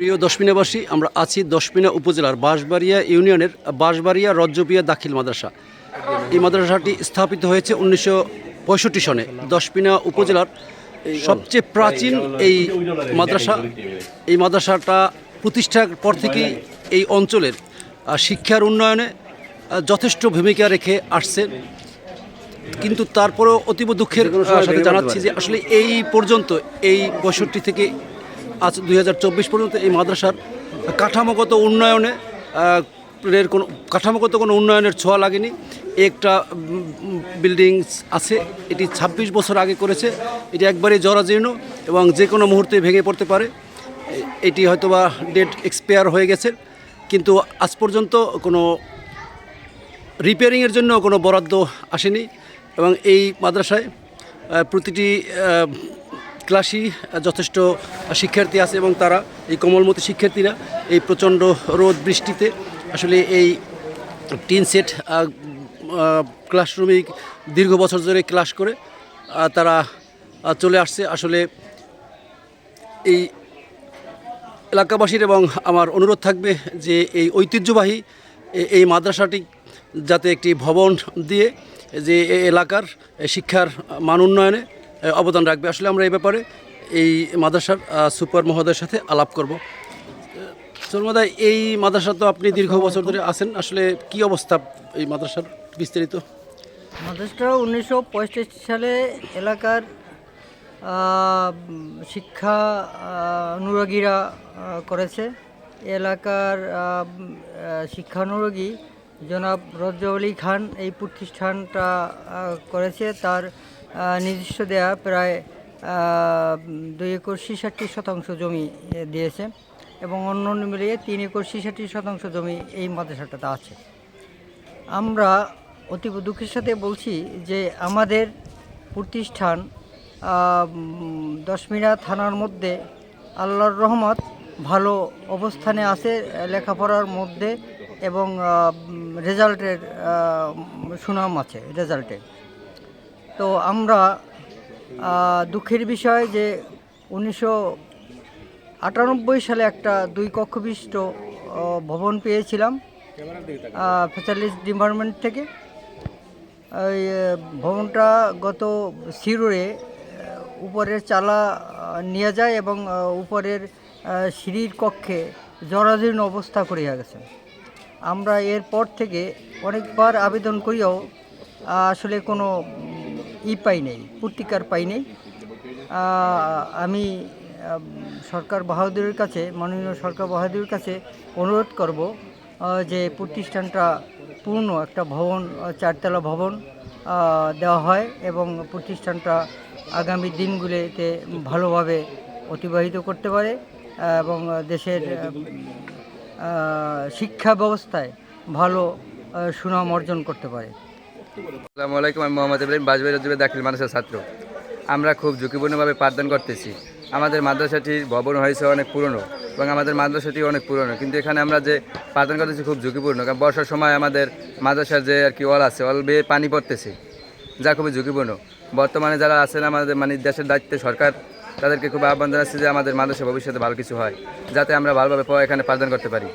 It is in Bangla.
প্রিয় দশমিনাবাসী, আমরা আছি দশমিনা উপজেলার বাঁশবাড়িয়া ইউনিয়নের বাঁশবাড়িয়া রজ্জবিয়া দাখিল মাদ্রাসা। এই মাদ্রাসাটি স্থাপিত হয়েছে উনিশশো পঁয়ষট্টি সনে। দশমিনা উপজেলার সবচেয়ে প্রাচীন এই মাদ্রাসা। এই মাদ্রাসাটা প্রতিষ্ঠার পর থেকেই এই অঞ্চলের শিক্ষার উন্নয়নে যথেষ্ট ভূমিকা রেখে আসছে। কিন্তু তারপরেও অতীব দুঃখের সাথে জানাচ্ছি যে আসলে এই পর্যন্ত এই পঁয়ষট্টি থেকে আজ দু হাজার চব্বিশ পর্যন্ত এই মাদ্রাসার কাঠামোগত উন্নয়নে এর কোনো, কাঠামোগত কোনো উন্নয়নের ছোঁয়া লাগেনি। একটা বিল্ডিং আছে, এটি ২৬ বছর আগে করেছে। এটি একবারে জরাজীর্ণ এবং যে কোনো মুহূর্তে ভেঙে পড়তে পারে। এটি হয়তোবা ডেট এক্সপায়ার হয়ে গেছে। কিন্তু আজ পর্যন্ত কোনো রিপেয়ারিংয়ের জন্য কোনো বরাদ্দ আসেনি এবং এই মাদ্রাসায় প্রতিটি ক্লাসই যথেষ্ট শিক্ষার্থী আছে এবং তারা, এই কমলমতি শিক্ষার্থীরা এই প্রচণ্ড রোদ বৃষ্টিতে আসলে এই টিন সেট ক্লাসরুমে দীর্ঘ বছর ধরে ক্লাস করে তারা চলে আসছে। আসলে এই এলাকাবাসীর এবং আমার অনুরোধ থাকবে যে এই ঐতিহ্যবাহী এই মাদ্রাসাটি যাতে একটি ভবন দিয়ে যে এলাকার শিক্ষার মান উন্নয়নে অবদান রাখবে। আসলে আমরা এই ব্যাপারে এই মাদ্রাসার সুপার মহোদয়ের সাথে আলাপ করব। সলমাদা এই মাদ্রাসা তো আপনি দীর্ঘ বছর ধরে আছেন। আসলে কি অবস্থা এই মাদ্রাসার বিস্তারিত? মাদ্রাসাটা উনিশশো পঁয়ষট্টি সালে এলাকার শিক্ষা অনুরাগীরা করেছে। এলাকার শিক্ষানুরাগী জনাব রজ্জলি খান এই প্রতিষ্ঠানটা করেছে। তার নিজস্ব দেয়া প্রায় দুই একর ছিষট্টি শতাংশ জমি দিয়েছে এবং অন্য অন্য মিলিয়ে তিন একর ছিষট্টি শতাংশ জমি এই মাদ্রাসাটাতে আছে। আমরা অতীব দুঃখের সাথে বলছি যে আমাদের প্রতিষ্ঠান দশমিনা থানার মধ্যে আল্লাহর রহমত ভালো অবস্থানে আছে, লেখাপড়ার মধ্যে এবং রেজাল্টের সুনাম আছে রেজাল্টে তো আমরা দুঃখের বিষয় যে উনিশশো আটানব্বই সালে একটা দুই কক্ষ বিশিষ্ট ভবন পেয়েছিলাম ফেসালিস্ট ডিপার্টমেন্ট থেকে। ওই ভবনটা গত আহ, উপরের চালা নিয়ে যায় এবং উপরের সিঁড়ির কক্ষে জরাজীর্ণ অবস্থা করিয়া গেছে। আমরা এরপর থেকে অনেকবার আবেদন করিয়াও আসলে কোনো ই পাই নেই পত্রিকার পাই নেই। আমি সরকার বাহাদুরের কাছে, মাননীয় সরকার বাহাদুরের কাছে অনুরোধ করব যে প্রতিষ্ঠানটা পূর্ণ একটা ভবন চারতলা ভবন দেওয়া হয় এবং প্রতিষ্ঠানটা আগামী দিনগুলিতে ভালোভাবে অতিবাহিত করতে পারে এবং দেশের শিক্ষা ব্যবস্থায় ভালো সুনাম অর্জন করতে পারে। আসসালামু আলাইকুম, আমি মোহাম্মদ ইব্রাহিম বাজবাই রজবে দাখিল মাদ্রাসার ছাত্র। আমরা খুব ঝুঁকিপূর্ণভাবে পাঠদান করতেছি। আমাদের মাদ্রাসাটির ভবন হয়েছে অনেক পুরনো এবং আমাদের মাদ্রাসাটি অনেক পুরনো। কিন্তু এখানে আমরা যে পাঠদান করতেছি খুব ঝুঁকিপূর্ণ, কারণ বর্ষার সময় আমাদের মাদ্রাসার যে আর কি অল আছে অল বেয়ে পানি পড়তেছে, যা খুবই ঝুঁকিপূর্ণ। বর্তমানে যারা আছেন আমাদের মানে দেশের দায়িত্বে সরকার, তাদেরকে খুব আহ্বান জানাচ্ছি যে আমাদের মাদ্রাসা ভবিষ্যতে ভালো কিছু হয়, যাতে আমরা ভালোভাবে এখানে পাঠদান করতে পারি।